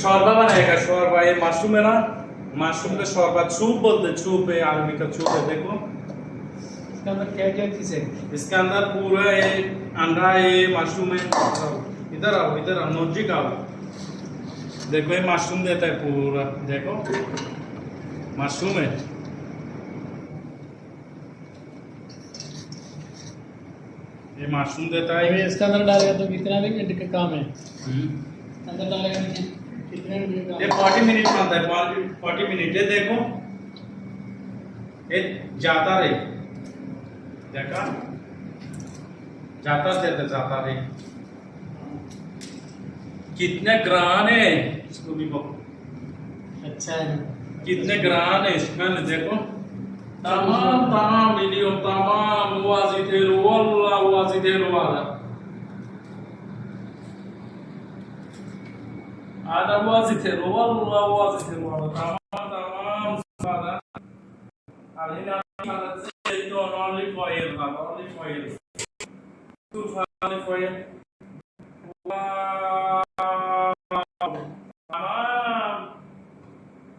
शोरबा बनाएगा शोरबा ये मशरूम है ना मशरूम का शोरबा छूप बोलते छूप है अरबी का छूप है देखो इसके अंदर क्या क्या चीज़ है इसके अंदर पूरा ये अंडा है मशरूम है इधर आओ इधर आओ नोजिक आओ देखो ये मशरूम देता है पूरा देखो मशरूम है ये मशरूम देता है इसके अंदर डालेगा तो कितना मिनट का काम है। अंदर डालेगा ये फोर्टी मिनट का आता है फोर्टी मिनट ये देखो ये जाता रे देखा? जाता जाता जाता रे कितने ग्रान है इसको भी बोलो अच्छा है। कितने ग्रान है इसमें? देखो। तमाम तमाम मिलियो तमाम वाजिदेर वल्ला वाजिदेर वाला। ada wazideer walla wazideer wala tamaam tamaam sada alina ada zeytun olive oil baba olive oil Tuf olive oil wow tamam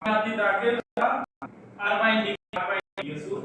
nanti dakil arbain di arbain di Yesus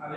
ada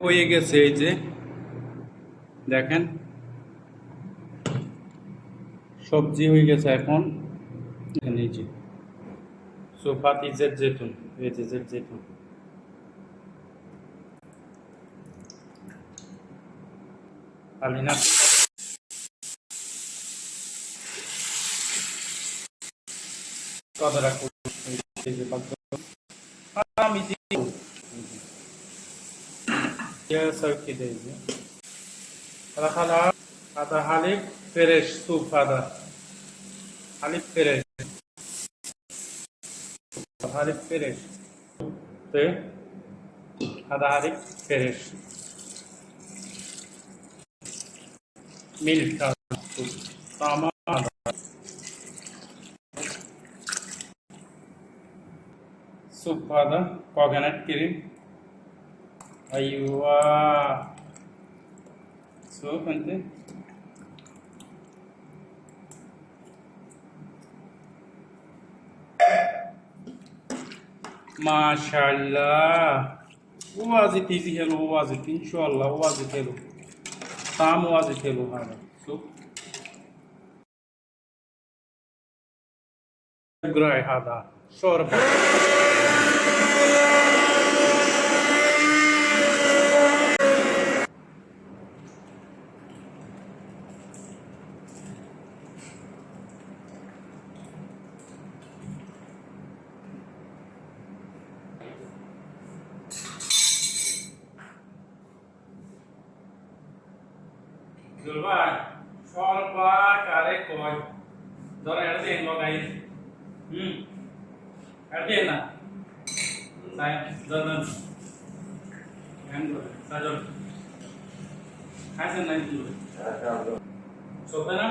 হয়ে গেছে এই যে, দেখেন। সবজি হয়ে গেছে এখন। এই যে সুফাত ইজের জেতুন, এই যে জেতুন। আলিনা kalarak oluşturuyor. Tam izi ya. Sevkideyiz ya. Kadahal Kada Halif Fereş Sufada Halif Fereş Halif Fereş Te Kada Fereş Milka Tamam सूपाद कोकोनट क्रीम अय्वा सूप माशाल्लाह। Was it is hello was it इंशाल्लाह वाज इट हेलो। ताम was it hello हाँ so grow है हादा। शोर জল ভাই সর্বাকারে কয়? ধরো, এটা দিয়ে লগ আই হুম? এটা দিয়ে না? তাই ধরুন হ্যাঁ করে সাজল হাসেন নাই দিল সবে না?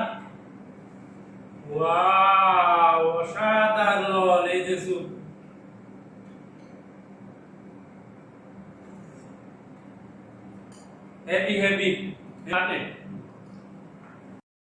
ওয়াও, অসাধারণ, এই যে সুপ। Happy happy started